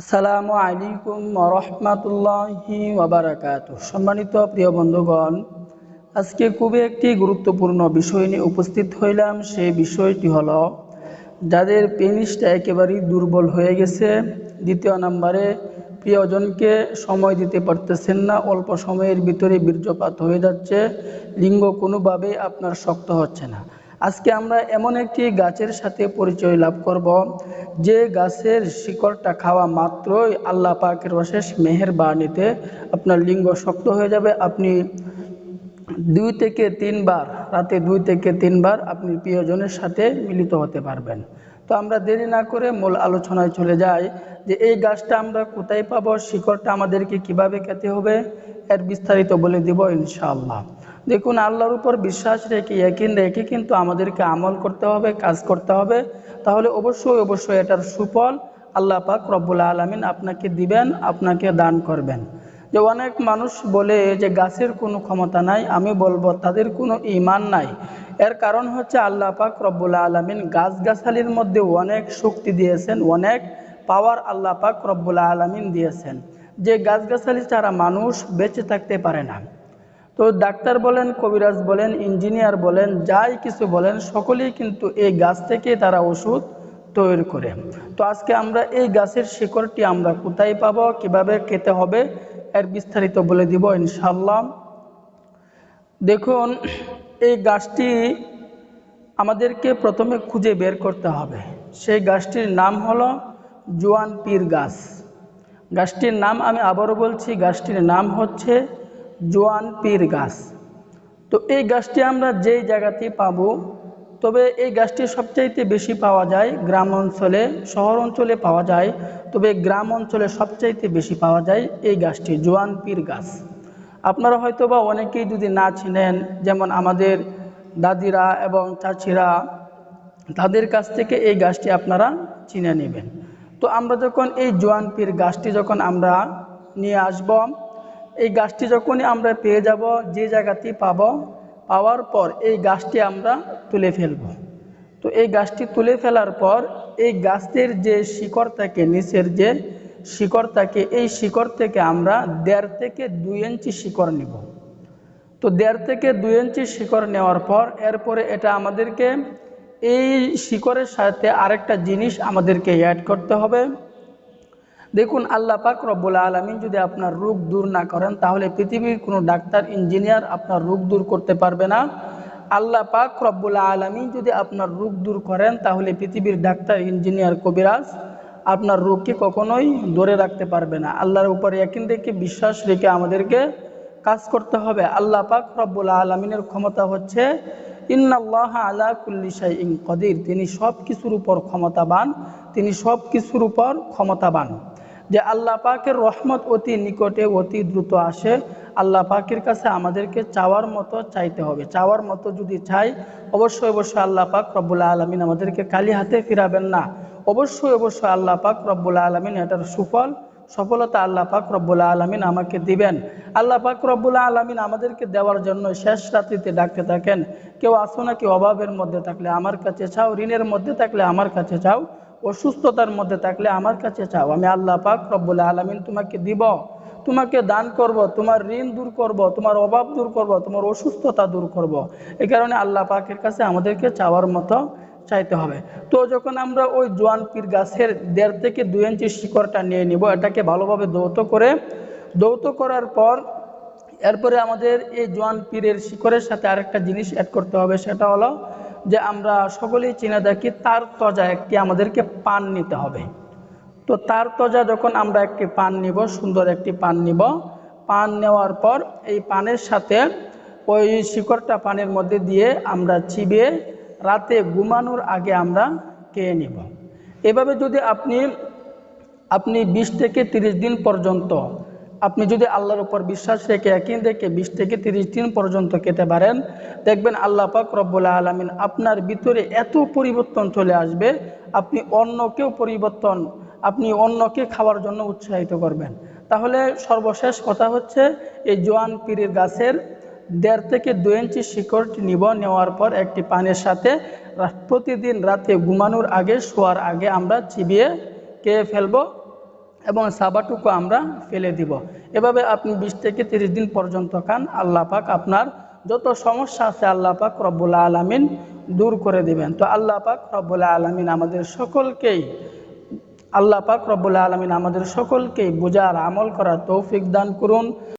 আসসালামু আলাইকুম রহমাতুল্লাহি ওয়াবারাকাত সম্মানিত প্রিয় বন্ধুগণ, আজকে খুবই একটি গুরুত্বপূর্ণ বিষয় নিয়ে উপস্থিত হইলাম। সেই বিষয়টি হলো, যাদের পেনিসটা একেবারেই দুর্বল হয়ে গেছে, দ্বিতীয় নম্বরে প্রিয়জনকে সময় দিতে পারতেছেন না, অল্প সময়ের ভিতরে বীর্যপাত হয়ে যাচ্ছে, লিঙ্গ কোনোভাবেই আপনার শক্ত হচ্ছে না। আজকে আমরা এমন একটি গাছের সাথে পরিচয় লাভ করব, যে গাছের শিকড়টা খাওয়া মাত্রই আল্লাহ পাকের অশেষ মেহের বাণীতে আপনার লিঙ্গ শক্ত হয়ে যাবে। আপনি দুই থেকে তিনবার, রাতে দুই থেকে তিনবার আপনি প্রিয়জনের সাথে মিলিত হতে পারবেন। তো আমরা দেরি না করে মূল আলোচনায় চলে যাই, যে এই গাছটা আমরা কোথায় পাবো, শিকড়টা আমাদেরকে কীভাবে খেতে হবে, এর বিস্তারিত বলে দিব ইনশাআল্লাহ। দেখুন, আল্লাহর উপর বিশ্বাস রেখে একিন রেখে কিন্তু আমাদেরকে আমল করতে হবে, কাজ করতে হবে। তাহলে অবশ্যই অবশ্যই এটার সুফল আল্লাহ পাক রব্বুল আলমিন আপনাকে দিবেন, আপনাকে দান করবেন। যে অনেক মানুষ বলে যে গাছের কোনো ক্ষমতা নাই, আমি বলব তাদের কোনো ইমান নাই। এর কারণ হচ্ছে আল্লাহ পাক রব্বুল আলমিন গাছগাছালির মধ্যে অনেক শক্তি দিয়েছেন, অনেক পাওয়ার আল্লাহ পাক রব্বুল আলমিন দিয়েছেন। যে গাছগাছালি ছাড়া মানুষ বেঁচে থাকতে পারে না। তো ডাক্তার বলেন, কবিরাজ বলেন, ইঞ্জিনিয়ার বলেন, যাই কিছু বলেন, সকলেই কিন্তু এই গাছ থেকে তারা ওষুধ তৈরি করে। তো আজকে আমরা এই গাছের শিকড়টি আমরা কোথায় পাবো, কীভাবে খেতে হবে, এর বিস্তারিত বলে দিব ইনশাল্লাহ দেখুন, এই গাছটি আমাদেরকে প্রথমে খুঁজে বের করতে হবে। সেই গাছটির নাম হলো জোয়ান পীর গাছ। গাছটির নাম আমি আবারও বলছি, গাছটির নাম হচ্ছে জোয়ান পীর গাছ। তো এই গাছটি আমরা যেই জায়গাতে পাবো, তবে এই গাছটি সবচাইতে বেশি পাওয়া যায় গ্রাম অঞ্চলে শহর অঞ্চলে পাওয়া যায়, তবে গ্রাম অঞ্চলে সবচাইতে বেশি পাওয়া যায় এই গাছটি, জোয়ান পীর গাছ। আপনারা হয়তো বা অনেকেই যদি না চিনেন, যেমন আমাদের দাদিরা এবং চাচিরা, তাদের কাছ থেকে এই গাছটি আপনারা চিনে নেবেন। তো আমরা যখন এই জোয়ান পীর গাছটি যখন আমরা নিয়ে আসব এই গাছটি যখনই আমরা পেয়ে যাব, যে জায়গাতেই পাব, পাওয়ার পর এই গাছটি আমরা তুলে ফেলব। তো এই গাছটি তুলে ফেলার পর এই গাছের যে শিকড় থাকে, নিচের যে শিকড় থাকে, এই শিকড় থেকে আমরা দেড় থেকে দুই ইঞ্চি শিকড় নিব। তো দেড় থেকে দুই ইঞ্চি শিকড় নেওয়ার পর এরপরে এটা আমাদেরকে এই শিকড়ের সাথে আরেকটা জিনিস আমাদেরকে অ্যাড করতে হবে। দেখুন, আল্লাহ পাক রব্বুল আলমিন যদি আপনার রোগ দূর না করেন, তাহলে পৃথিবীর কোনো ডাক্তার, ইঞ্জিনিয়ার আপনার রোগ দূর করতে পারবে না। আল্লাহ পাক রব্বুল আলমিন যদি আপনার রোগ দূর করেন, তাহলে পৃথিবীর ডাক্তার, ইঞ্জিনিয়ার, কবিরাজ আপনার রোগকে কখনোই ধরে রাখতে পারবে না। আল্লাহর উপরে একদিন রেখে বিশ্বাস রেখে আমাদেরকে কাজ করতে হবে। আল্লাহ পাক রব্বুল আলমিনের ক্ষমতা হচ্ছে, ইন্নাল্লাহ আলা কুল্লি ইং কদির। তিনি সব কিছুর উপর ক্ষমতাবান, তিনি সব কিছুর উপর ক্ষমতাবান। যে আল্লাহ পাকের রহমত অতি নিকটে অতি দ্রুত আসে, আল্লাহ পাকের কাছে আমাদেরকে চাওয়ার মতো চাইতে হবে। চাওয়ার মতো যদি চাই, অবশ্যই অবশ্যই আল্লাহ পাক রব্বুল্লা আলমিন আমাদেরকে কালি হাতে ফিরাবেন না। অবশ্যই অবশ্যই আল্লাহ পাক রব্বুল্লা আলমিন এটার সুফল, সফলতা আল্লাহ পাক রব্বুল্লা আলমিন আমাকে দিবেন। আল্লাহ পাক রব্বুল্লা আলমিন আমাদেরকে দেওয়ার জন্য শেষ রাত্রিতে ডাকতে থাকেন। কেউ আসো নাকি অভাবের মধ্যে থাকলে আমার কাছে চাও, ঋণের মধ্যে থাকলে আমার কাছে চাও। অসুস্থতার মধ্যে থাকলে আমার কাছে চাও। আমি আল্লাহ পাক রব্বুল আলমিন তোমাকে দিব। তোমাকে দান করব, তোমার ঋণ দূর করব, তোমার অভাব দূর করব, তোমার অসুস্থতা দূর করব। এই কারণে আল্লাহ পাকের কাছে আমাদেরকে চাওয়ার মতো চাইতে হবে। তো যখন আমরা ওই জোয়ান পীর গাছের দেড় থেকে দুই ইঞ্চি শিকড়টা নিয়ে নিব, এটাকে ভালোভাবে দৌত করে দৌত করার পর এরপরে আমাদের এই জোয়ান পীরের শিকড়ের সাথে আরেকটা জিনিস অ্যাড করতে হবে, সেটা হলো যে আমরা সকলেই চিনে থাকি তার তজা একটি আমাদেরকে পান নিতে হবে। তো তার তজা যখন আমরা একটি পান নিব, সুন্দর একটি পান নিব, পান নেওয়ার পর এই পানের সাথে ওই শিকড়টা পানের মধ্যে দিয়ে আমরা চিবিয়ে রাতে ঘুমানোর আগে আমরা খেয়ে নিব। এভাবে যদি আপনি আপনি বিশ থেকে তিরিশ দিন পর্যন্ত আপনি যদি আল্লাহর উপর বিশ্বাস রেখে একই রেখে বিশ থেকে তিরিশ দিন পর্যন্ত খেতে পারেন, দেখবেন আল্লাহ পাক রব্বুল্লাহ আলমিন আপনার ভিতরে এত পরিবর্তন চলে আসবে, আপনি অন্যকেও পরিবর্তন, আপনি অন্যকে খাওয়ার জন্য উৎসাহিত করবেন। তাহলে সর্বশেষ কথা হচ্ছে, এই জোয়ান পীরের গাছের দেড় থেকে দু ইঞ্চি শিকড়টি নিব, নেওয়ার পর একটি পানের সাথে প্রতিদিন রাতে ঘুমানোর আগে, শোয়ার আগে আমরা চিবিয়ে খেয়ে ফেলব। এবং সাবাটুকু আমরা ফেলে দিব। এভাবে আপনি বিশ থেকে তিরিশ দিন পর্যন্ত খান, আল্লাহ পাক আপনার যত সমস্যা আছে আল্লাহ পাক রব্বুল আলমিন দূর করে দিবেন। তো আল্লাহ পাক রব্বুল আলমিন আমাদের সকলকেই, আল্লাহ পাক রব্বুল আলমিন আমাদের সকলকেই বোঝার, আমল করার তৌফিক দান করুন।